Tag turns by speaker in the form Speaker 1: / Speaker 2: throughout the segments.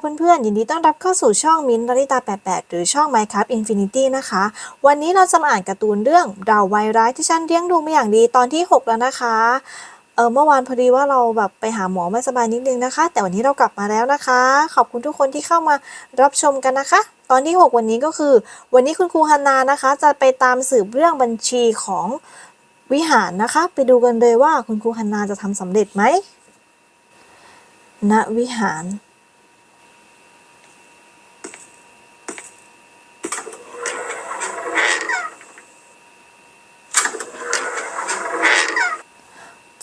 Speaker 1: เพื่อนๆยินดีต้อนรับเข้าสู่ช่องมิ้นท์ลลิตา 88 หรือช่อง Minecraft Infinity นะคะ วันนี้เราจะมาอ่านการ์ตูนเรื่องดาวไวร้ายที่ฉันเลี้ยงดูมาอย่างดีตอนที่ 6 แล้วนะคะ เออเมื่อวานพอดีว่าเราแบบไปหาหมอไม่สบายนิดนึงนะคะ แต่วันนี้เรากลับมาแล้วนะคะ ขอบคุณทุกคนที่เข้ามารับชมกันนะคะ ตอนที่ 6 วันนี้ก็คือ วันนี้คุณครูฮันนานะคะ จะไปตามสืบเรื่องบัญชีของวิหารนะคะ ไปดูกันเลยว่าคุณครูฮันนาจะทำสำเร็จไหมณวิหาร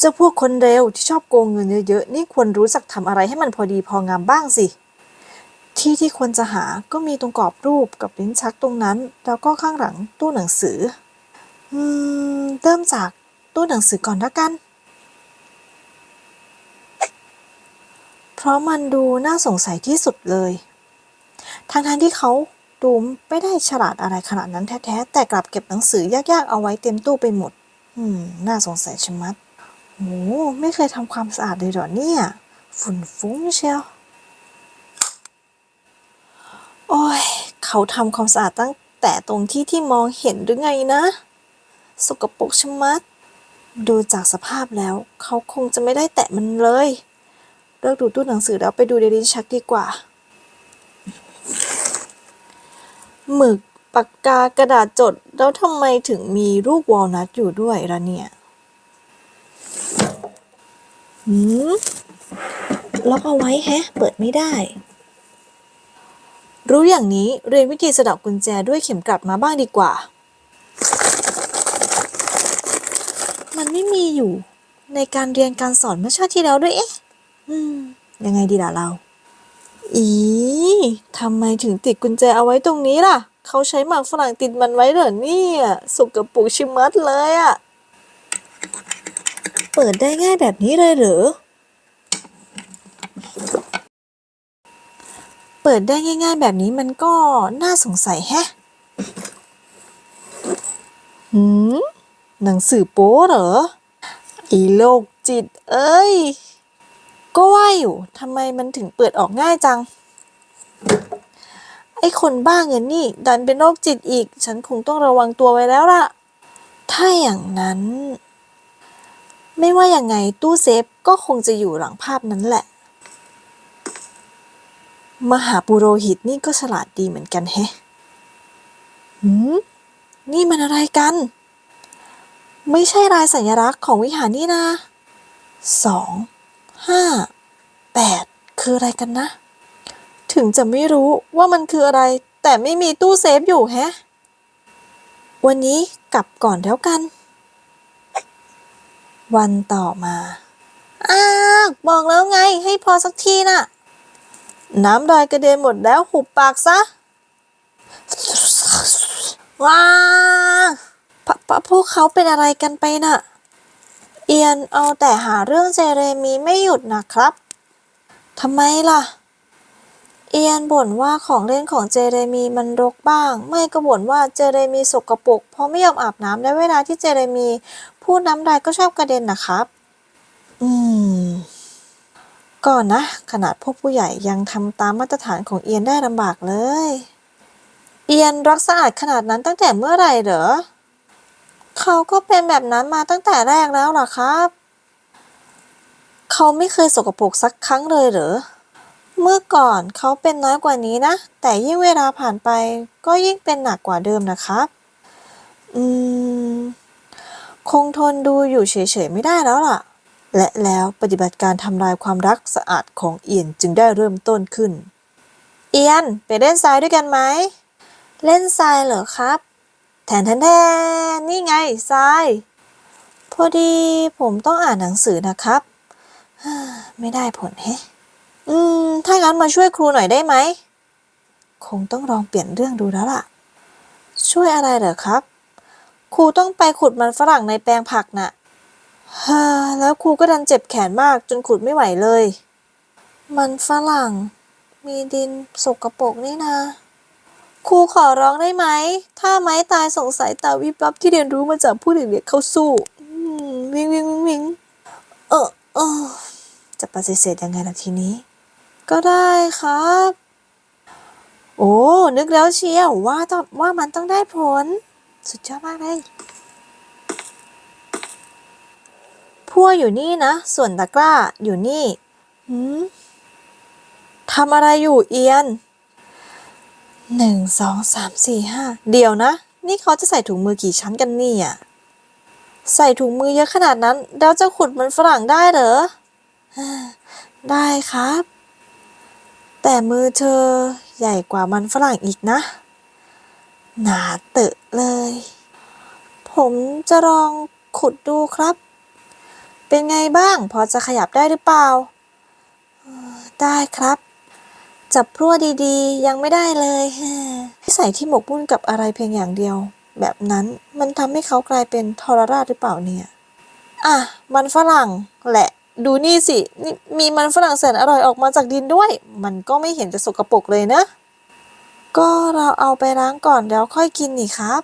Speaker 1: จ้าพวกคนเร็วที่ชอบโกงเงินเยอะๆ นี่ควรรู้จักทำอะไรให้มันพอดีพองามบ้างสิ ที่ที่ควรจะหาก็มีตรงกรอบรูปกับลิ้นชักตรงนั้น แล้วก็ข้างหลังตู้หนังสือ อืม เริ่มจากตู้หนังสือก่อนละกัน เพราะมันดูน่าสงสัยที่สุดเลยทางทางๆที่เขาดูไม่ได้ฉลาดอะไรขนาดนั้นแท้ๆ แต่กลับเก็บหนังสือยากๆ เอาไว้เต็มตู้ไปหมด อืม น่าสงสัยชะมัด โอ้ไม่เคยทำความสะอาดเลยเหรอเนี่ย ฝุ่นฟุ้งเชียว โอ้ย เขาทำความสะอาดตั้งแต่ตรงที่ที่มองเห็นหรือไงนะ สกปรกชะมัด ดูจากสภาพแล้ว เขาคงจะไม่ได้แตะมันเลยเลิกดูตู้หนังสือแล้วไปดูเดลินชักดีกว่า หมึกปากกากระดาษจดแล้วทำไมถึงมีลูกวอลนัทอยู่ด้วยล่ะเนี่ย หืมล็อกเอาไว้แฮะ เปิดไม่ได้ รู้อย่างนี้เรียนวิธีสะดอกกุญแจด้วยเข็มกลัดมาบ้างดีกว่า มันไม่มีอยู่ ในการเรียนการสอนเมื่อชาติที่แล้วด้วยเอ๊ะอืมยังไงดีล่ะเรา อีทำไมถึงติดกุญแจเอาไว้ตรงนี้ล่ะ เขาใช้หมากฝรั่งติดมันไว้เหรอเนี่ยสกปรกชิมัดเลยอะ เปิดได้ง่ายแบบนี้เลยหรือ เปิดได้ง่ายๆแบบนี้มันก็น่าสงสัยแฮะ หืม หนังสือโป๊เหรอ อีโลกจิตเอ้ย ก็ว่าอยู่ทำไมมันถึงเปิดออกง่ายจัง ไอ้คนบ้าเงินนี่ ดันเป็นโรคจิตอีก ฉันคงต้องระวังตัวไว้แล้วล่ะ ถ้าอย่างนั้น ไม่ว่ายังไงตู้เซฟก็คงจะอยู่หลังภาพนั้นแหละ มหาปุโรหิตนี่ก็ฉลาดดีเหมือนกันแฮะหืมนี่มันอะไรกัน ไม่ใช่ลายสัญลักษณ์ของวิหารนี่นะสองห้าแปดคืออะไรกันนะ ถึงจะไม่รู้ว่ามันคืออะไร แต่ไม่มีตู้เซฟอยู่แฮะ วันนี้กลับก่อนแล้วกัน วันต่อมา อ้าวบอกแล้วไงให้พอสักทีน่ะ น้ำลายกระเด็นหมดแล้วหุบปากซะ ว้าพพพวกเขาเป็นอะไรกันไปน่ะ เอียนเอาแต่หาเรื่องเจเรมีไม่หยุดนะครับทำไมล่ะ เอียนบ่นว่าของเล่นของเจเรมีมันรกบ้าง ไม่ก็บ่นว่าเจเรมีสกปรกเพราะไม่ยอมอาบน้ำและเวลาที่เจเรมี พูดน้ำลายก็ชอบกระเด็นนะครับ อืม ก่อนนะ ขนาดพวกผู้ใหญ่ยังทำตามมาตรฐานของเอียนได้ลำบากเลย เอียนรักสะอาดขนาดนั้นตั้งแต่เมื่อไหร่เหรอ เขาก็เป็นแบบนั้นมาตั้งแต่แรกแล้วล่ะครับ เขาไม่เคยสกปรกสักครั้งเลยเหรอ เมื่อก่อนเขาเป็นน้อยกว่านี้นะ แต่ยิ่งเวลาผ่านไปก็ยิ่งเป็นหนักกว่าเดิมนะครับ อืม คงทนดูอยู่เฉยๆไม่ได้แล้วล่ะ และแล้วปฏิบัติการทำลายความรักสะอาดของเอียนจึงได้เริ่มต้นขึ้น เอียนไปเล่นทรายด้วยกันไหม เล่นทรายเหรอครับ แทนแทนแทนนี่ไงทราย พอดีผมต้องอ่านหนังสือนะครับ ไม่ได้ผลแฮะอืม ถ้างั้นมาช่วยครูหน่อยได้ไหม คงต้องลองเปลี่ยนเรื่องดูแล้วล่ะ ช่วยอะไรเหรอครับ ครูต้องไปขุดมันฝรั่งในแปลงผักน่ะฮ่าแล้วครูก็ดันเจ็บแขนมากจนขุดไม่ไหวเลย มันฝรั่ง มีดินสกปรกนี่นาครูขอร้องได้ไหม ถ้าไม้ตายสงสัยตาวิบวับที่เรียนรู้มาจากผู้เด็กๆเข้าสู้วิ่งวิ่งวิงวิงเออเออจะปฏิเสธยังไงล่ะทีนี้ ก็ได้ครับ โอ้ นึกแล้วเชียวว่าต้องว่ามันต้องได้ผล สุดยอดมากเลยพั่วอยู่นี่นะ ส่วนตะกร้าอยู่นี่หืมทำอะไรอยู่เอียนหนึ่งสองสามสี่ห้าเดี๋ยวนะ นี่เขาจะใส่ถุงมือกี่ชั้นกันเนี่ยใส่ถุงมือเยอะขนาดนั้น แล้วจะขุดมันฝรั่งได้เหรอ ได้ครับ แต่มือเธอใหญ่กว่ามันฝรั่งอีกนะ หนาเตะเลย ผมจะลองขุดดูครับ เป็นไงบ้าง พอจะขยับได้หรือเปล่า ได้ครับ จับพรั่วดีๆ ยังไม่ได้เลยฮ่ใส่ที่หมกมุ่นกับอะไรเพียงอย่างเดียว แบบนั้นมันทำให้เขากลายเป็นทรราชหรือเปล่าเนี่ย อะ มันฝรั่งแหละดูนี่สิ มีมันฝรั่งแสนอร่อยออกมาจากดินด้วย มันก็ไม่เห็นจะสกรปรกเลยนะ ก็เราเอาไปล้างก่อนแล้วค่อยกินนี่ครับ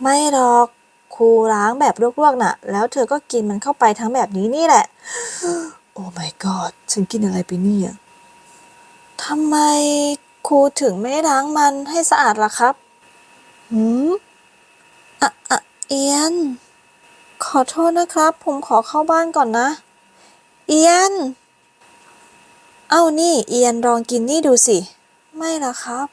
Speaker 1: ไม่หรอกครูล้างแบบลวกๆน่ะ แล้วเธอก็กินมันเข้าไปทั้งแบบนี้นี่แหละ โอ้ my god ฉันกินอะไรไปเนี่ยทำไมครูถึงไม่ล้างมันให้สะอาดล่ะครับหืมอะอะเอียน ขอโทษนะครับ ผมขอเข้าบ้านก่อนนะ เอียน เอ้านี่ เอียนลองกินนี่ดูสิ ไม่ละครับ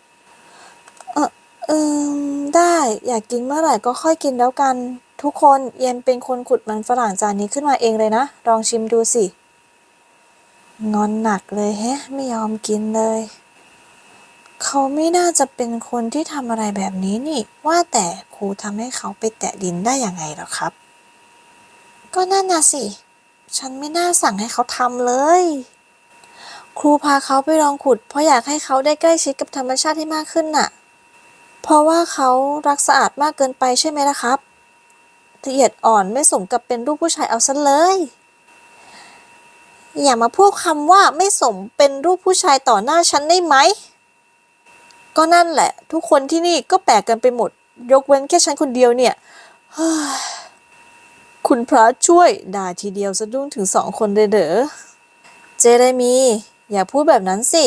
Speaker 1: อเอมได้ อยากกินเมื่อไหร่ก็ค่อยกินแล้วกัน ทุกคนเอียนเป็นคนขุดมันฝรั่งจานนี้ขึ้นมาเองเลยนะ ลองชิมดูสิ งอนหนักเลยแฮะ ไม่ยอมกินเลย เขาไม่น่าจะเป็นคนที่ทำอะไรแบบนี้นี่ ว่าแต่ครูทำให้เขาไปแตะดินได้ยังไงหรอครับ ก็นั่นน่ะสิ ฉันไม่น่าสั่งให้เขาทำเลยครูพาเขาไปลองขุด เพราะอยากให้เขาได้ใกล้ชิดกับธรรมชาติให้มากขึ้นน่ะ เพราะว่าเขารักสะอาดมากเกินไปใช่ไหมล่ะครับละเอียดอ่อนไม่สมกับเป็นรูปผู้ชายเอาซะเลย อย่ามาพูดคำว่าไม่สมเป็นรูปผู้ชายต่อหน้าฉันได้ไหม ก็นั่นแหละ ทุกคนที่นี่ก็แปลกกันไปหมด ยกเว้นแค่ฉันคนเดียวเนี่ยคุณพระช่วยด่าทีเดียวสะดุ้งถึงสองคนเลยเด้อเจเรมี อย่าพูดแบบนั้นสิ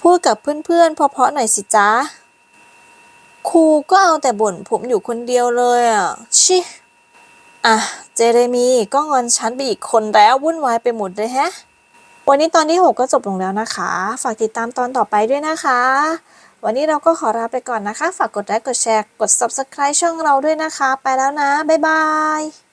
Speaker 1: พูดกับเพื่อนๆเพราะๆหน่อยสิจ๊ะ ครูก็เอาแต่บ่นผมอยู่คนเดียวเลยอะ ชิ อะ เจเรมีก็งอนฉันไปอีกคนแล้ววุ่นวายไปหมดเลยแฮะ วันนี้ตอนที่ 6 ก็จบลงแล้วนะคะ ฝากติดตามตอนต่อไปด้วยนะคะ วันนี้เราก็ขอลาไปก่อนนะคะ ฝากกดไลค์ กดแชร์ กด subscribe ช่องเราด้วยนะคะ ไปแล้วนะ บ๊ายบาย